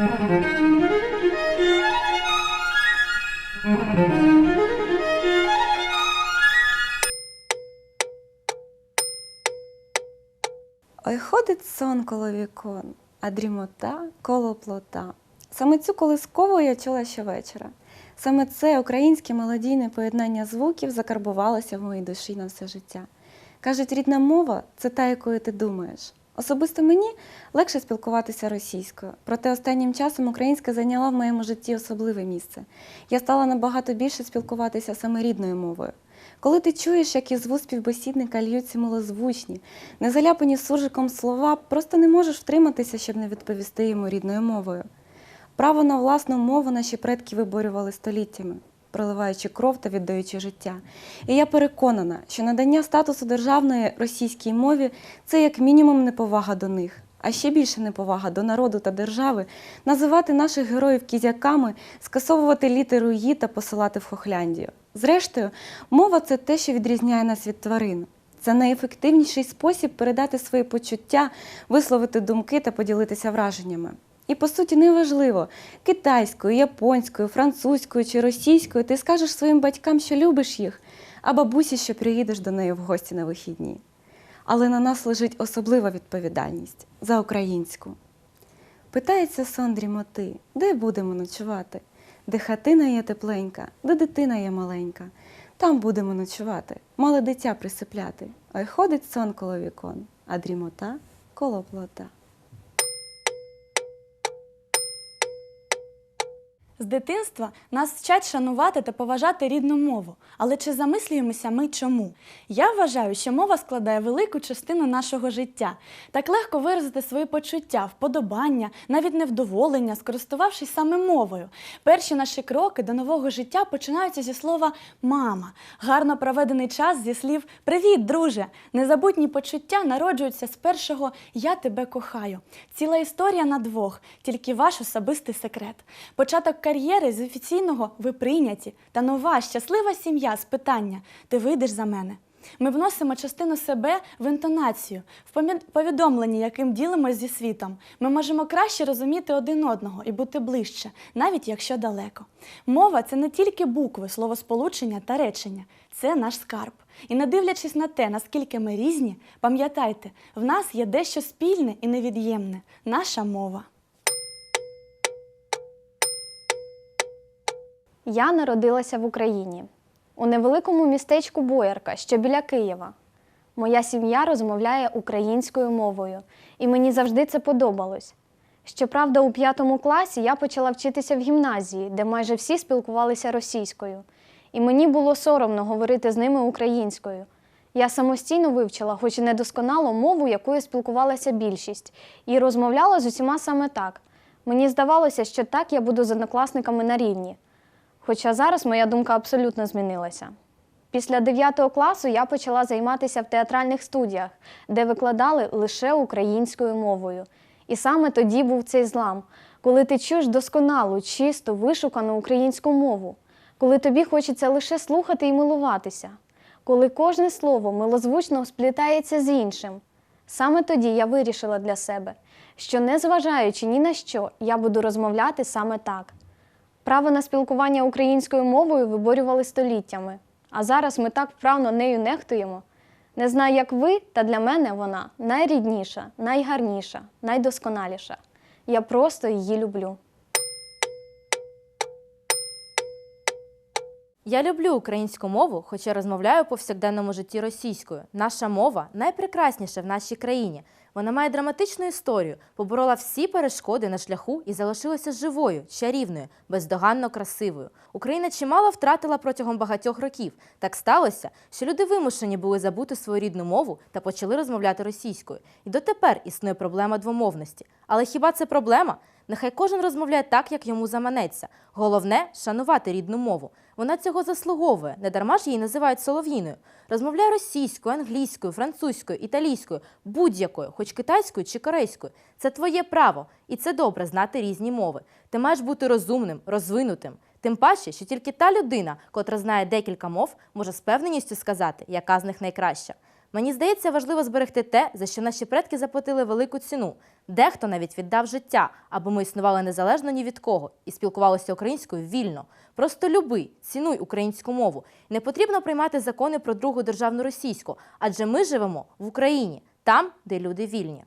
Ой, ходить сон коло вікон, а дрімота коло плота. Саме цю колискову я чула щовечора. Саме це українське мелодійне поєднання звуків закарбувалося в моїй душі на все життя. Кажуть, рідна мова це та, якою ти думаєш. Особисто мені легше спілкуватися російською, проте останнім часом українська зайняла в моєму житті особливе місце. Я стала набагато більше спілкуватися саме рідною мовою. Коли ти чуєш, як із вуст співбесідника льються милозвучні, не заляпані суржиком слова, просто не можеш втриматися, щоб не відповісти йому рідною мовою. Право на власну мову наші предки виборювали століттями, проливаючи кров та віддаючи життя. І я переконана, що надання статусу державної російській мові це як мінімум неповага до них. А ще більше неповага до народу та держави називати наших героїв кізяками, скасовувати літеру «ї» та посилати в Хохляндію. Зрештою, мова це те, що відрізняє нас від тварин. Це найефективніший спосіб передати свої почуття, висловити думки та поділитися враженнями. І по суті неважливо, китайською, японською, французькою чи російською ти скажеш своїм батькам, що любиш їх, а бабусі, що приїдеш до неї в гості на вихідні. Але на нас лежить особлива відповідальність за українську. Питається сон дрімоти, де будемо ночувати? Де хатина є тепленька, де дитина є маленька. Там будемо ночувати, мале дитя присипляти. Ой ходить сон коло вікон, а дрімота коло плота. З дитинства нас вчать шанувати та поважати рідну мову. Але чи замислюємося ми чому? Я вважаю, що мова складає велику частину нашого життя. Так легко виразити свої почуття, вподобання, навіть невдоволення, скористувавшись саме мовою. Перші наші кроки до нового життя починаються зі слова мама. Гарно проведений час зі слів Привіт, друже! Незабутні почуття народжуються з першого Я тебе кохаю. Ціла історія на двох, тільки ваш особистий секрет. Початок кар'єри з офіційного ви прийняті та нова щаслива сім'я з питання Ти вийдеш за мене. Ми вносимо частину себе в інтонацію, в повідомленні, яким ділимось зі світом. Ми можемо краще розуміти один одного і бути ближче, навіть якщо далеко. Мова це не тільки букви, словосполучення та речення, це наш скарб. І не дивлячись на те, наскільки ми різні, пам'ятайте, в нас є дещо спільне і невід'ємне наша мова. Я народилася в Україні у невеликому містечку Боярка, що біля Києва. Моя сім'я розмовляє українською мовою, і мені завжди це подобалось. Щоправда, у п'ятому класі я почала вчитися в гімназії, де майже всі спілкувалися російською, і мені було соромно говорити з ними українською. Я самостійно вивчила, хоч і недосконало, мову, якою спілкувалася більшість, і розмовляла з усіма саме так. Мені здавалося, що так я буду з однокласниками на рівні. Хоча зараз моя думка абсолютно змінилася. Після 9 класу я почала займатися в театральних студіях, де викладали лише українською мовою. І саме тоді був цей злам, коли ти чуєш досконалу, чисту, вишукану українську мову, коли тобі хочеться лише слухати і милуватися, коли кожне слово милозвучно сплітається з іншим. Саме тоді я вирішила для себе, що незважаючи ні на що, я буду розмовляти саме так. Право на спілкування українською мовою виборювали століттями, а зараз ми так вправно нею нехтуємо. Не знаю, як ви, та для мене вона найрідніша, найгарніша, найдосконаліша. Я просто її люблю. Я люблю українську мову, хоча розмовляю у повсякденному житті російською. Наша мова найпрекрасніша в нашій країні. Вона має драматичну історію, поборола всі перешкоди на шляху і залишилася живою, чарівною, бездоганно красивою. Україна чимало втратила протягом багатьох років. Так сталося, що люди вимушені були забути свою рідну мову та почали розмовляти російською. І дотепер існує проблема двомовності. Але хіба це проблема? Нехай кожен розмовляє так, як йому заманеться. Головне шанувати рідну мову. Вона цього заслуговує, не дарма ж її називають солов'їною. Розмовляй російською, англійською, французькою, італійською, будь-якою, хоч китайською чи корейською. Це твоє право, і це добре знати різні мови. Ти маєш бути розумним, розвинутим. Тим паче, що тільки та людина, котра знає декілька мов, може з певненістю сказати, яка з них найкраща. Мені здається, важливо зберегти те, за що наші предки заплатили велику ціну. Дехто навіть віддав життя, аби ми існували незалежно ні від кого і спілкувалися українською вільно. Просто люби, цінуй українську мову. Не потрібно приймати закони про другу державну російську, адже ми живемо в Україні, там, де люди вільні.